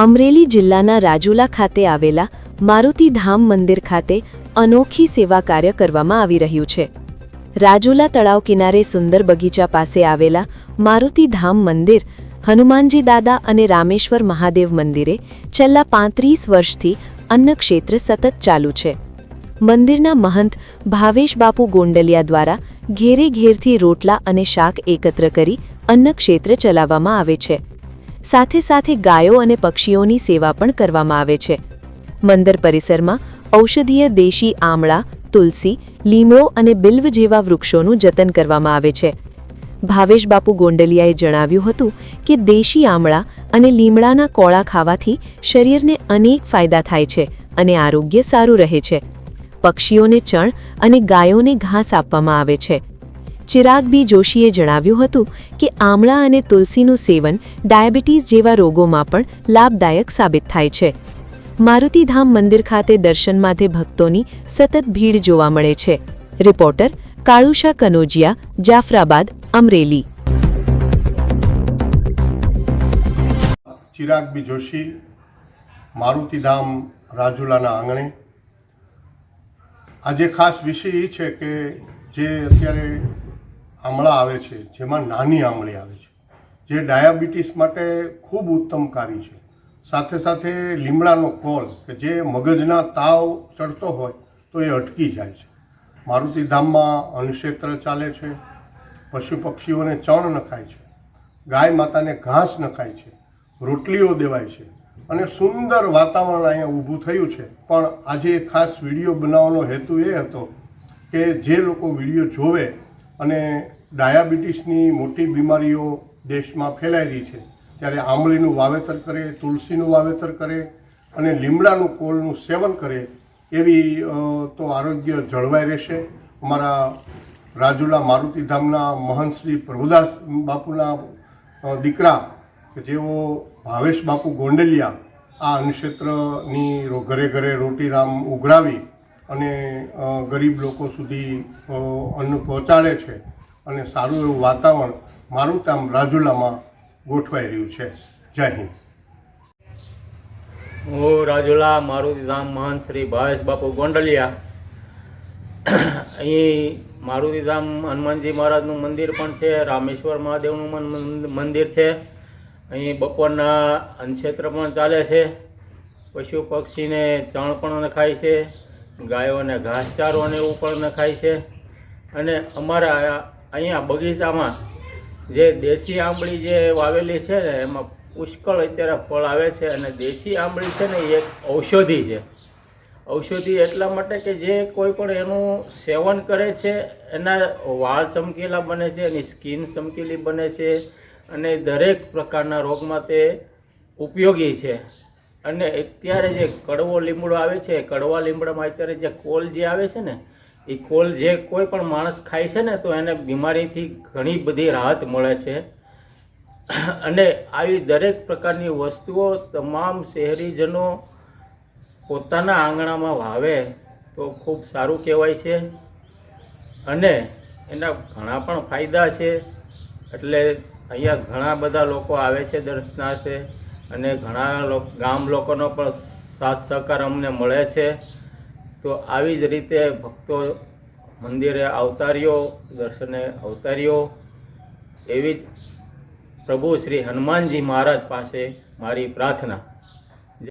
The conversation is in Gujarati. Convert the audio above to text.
અમરેલી જિલ્લાના રાજુલા ખાતે આવેલા મારુતિ ધામ મંદિર ખાતે અનોખી સેવા કાર્ય કરવામાં આવી રહ્યું છે. રાજુલા તળાવ કિનારે સુંદર બગીચા પાસે આવેલા મારુતિ ધામ મંદિર હનુમાનજી દાદા અને રામેશ્વર મહાદેવ મંદિરે છેલ્લા પાંત્રીસ વર્ષથી અન્નક્ષેત્ર સતત ચાલુ છે. મંદિરના મહંત ભાવેશ બાપુ ગોંડલિયા દ્વારા ઘેરે ઘેરથી રોટલા અને શાક એકત્ર કરી અન્નક્ષેત્ર ચલાવવામાં આવે છે. સાથે સાથે ગાયો અને પક્ષીઓની સેવા પણ કરવામાં આવે છે. મંદિર પરિસરમાં ઔષધીય દેશી આમળા, તુલસી, લીમડો અને બિલ્વ જેવા વૃક્ષોનું જતન કરવામાં આવે છે. ભાવેશ બાપુ ગોંડલિયાએ જણાવ્યું હતું કે દેશી આમળા અને લીમડાના કોળા ખાવાથી શરીરને અનેક ફાયદા થાય છે અને આરોગ્ય સારું રહે છે. પક્ષીઓને ચણ અને ગાયોને ઘાસ આપવામાં આવે છે. ચિરાગ બી જોશીએ જણાવ્યું હતું કે આમળા અને તુલસીનું સેવન ડાયાબિટીસ જેવા રોગોમાં પણ લાભદાયક સાબિત થાય છે. મારુતિધામ મંદિર ખાતે દર્શન માટે ભક્તોની સતત ભીડ જોવા મળે છે. રિપોર્ટર કાળુશા કનોજિયા, જાફરાબાદ, અમરેલી. ચિરાગ જોશી, મારુતિધામ, રાજુલાના આંગણે. આજે ખાસ વિષય એ છે કે જે અત્યારે આમળા આવે છે, જેમાં નાની આમળી આવે છે, જે ડાયાબિટીસ માટે ખૂબ ઉત્તમકારી છે. સાથે સાથે લીમડાનો કોલ, કે જે મગજના તાવ ચડતો હોય, તો એ અટકી જાય છે. મારુતિધામમાં અન્નક્ષેત્ર ચાલે છે, પશુ પક્ષીઓને ચણ નખાય છે, ગાય માતાને ઘાસ નખાય છે, રોટલીઓ દેવાય છે, અને સુંદર વાતાવરણ અહીંયા ઊભું થયું છે. પણ આજે ખાસ વીડિયો બનાવવાનો હેતુ એ હતો કે જે લોકો વીડિયો જોવે અને ડાયાબિટીસની મોટી બીમારીઓ દેશમાં રહી છે. ત્યારે આંબળીનું વાવેતર કરે, તુલસીનું વાવેતર કરે અને લીમડાનું કોળનું સેવન કરે એવી તો આરોગ્ય જળવાઈ રહેશે. અમારા રાજુલા મારુતિધામના મહંતશ્રી પ્રભુદાસ બાપુના દીકરા કે જેઓ ભાવેશ બાપુ ગોંડલિયા આ અન્નક્ષેત્રની ઘરે ઘરે ઘરે રોટીરામ ઉઘરાવી અને ગરીબ લોકો સુધી અન્ન પહોંચાડે છે અને સારું એવું વાતાવરણ મારું કામ રાજુલામાં ગોઠવાઈ રહ્યું છે. જય હિન્દ. હું રાજુલા મારુતિધામ મહંત શ્રી ભાવેશ બાપુ ગોંડલિયા. અહીં મારુતિધામ હનુમાનજી મહારાજનું મંદિર પણ છે, રામેશ્વર મહાદેવનું મંદિર છે. અહીં બપોરના અન્નક્ષેત્ર પણ ચાલે છે. પશુ પક્ષીને ચણ પણ ખાય છે. ગાયોને ઘાસચારો અને એવું પણ નખાય છે. અને અમારા અહીંયા બગીચામાં જે દેશી આંબળી જે વાવેલી છે ને, એમાં પુષ્કળ અત્યારે ફળ આવે છે અને દેશી આંબળી છે ને, એ એક ઔષધિ છે. ઔષધિ એટલા માટે કે જે કોઈ પણ એનું સેવન કરે છે, એના વાળ ચમકેલા બને છે, એની સ્કિન ચમકેલી બને છે, અને દરેક પ્રકારના રોગમાં તે ઉપયોગી છે. અને અત્યારે જે કડવો લીમડો આવે છે, કડવા લીમડામાં અત્યારે જે કોલ જે આવે છે ને, એ કોલ જે કોઈ પણ માણસ ખાય છે ને, તો એને બીમારીથી ઘણી બધી રાહત મળે છે. અને આવી દરેક પ્રકારની વસ્તુઓ તમામ શહેરીજનો પોતાના આંગણામાં વાવે તો ખૂબ સારું કહેવાય છે. અને એના ઘણા પણ ફાયદા છે. એટલે અહીંયા ઘણા બધા લોકો આવે છે દર્શનાર્થે. અને ઘણા ગામ લોકોનો પણ સાથ સહકાર અમને મળે છે. તો આવી જ રીતે ભક્તો મંદિરે અવતાર્યો દર્શને અવતાર્યો એવી જ પ્રભુ શ્રી હનુમાનજી મહારાજ પાસે મારી પ્રાર્થના.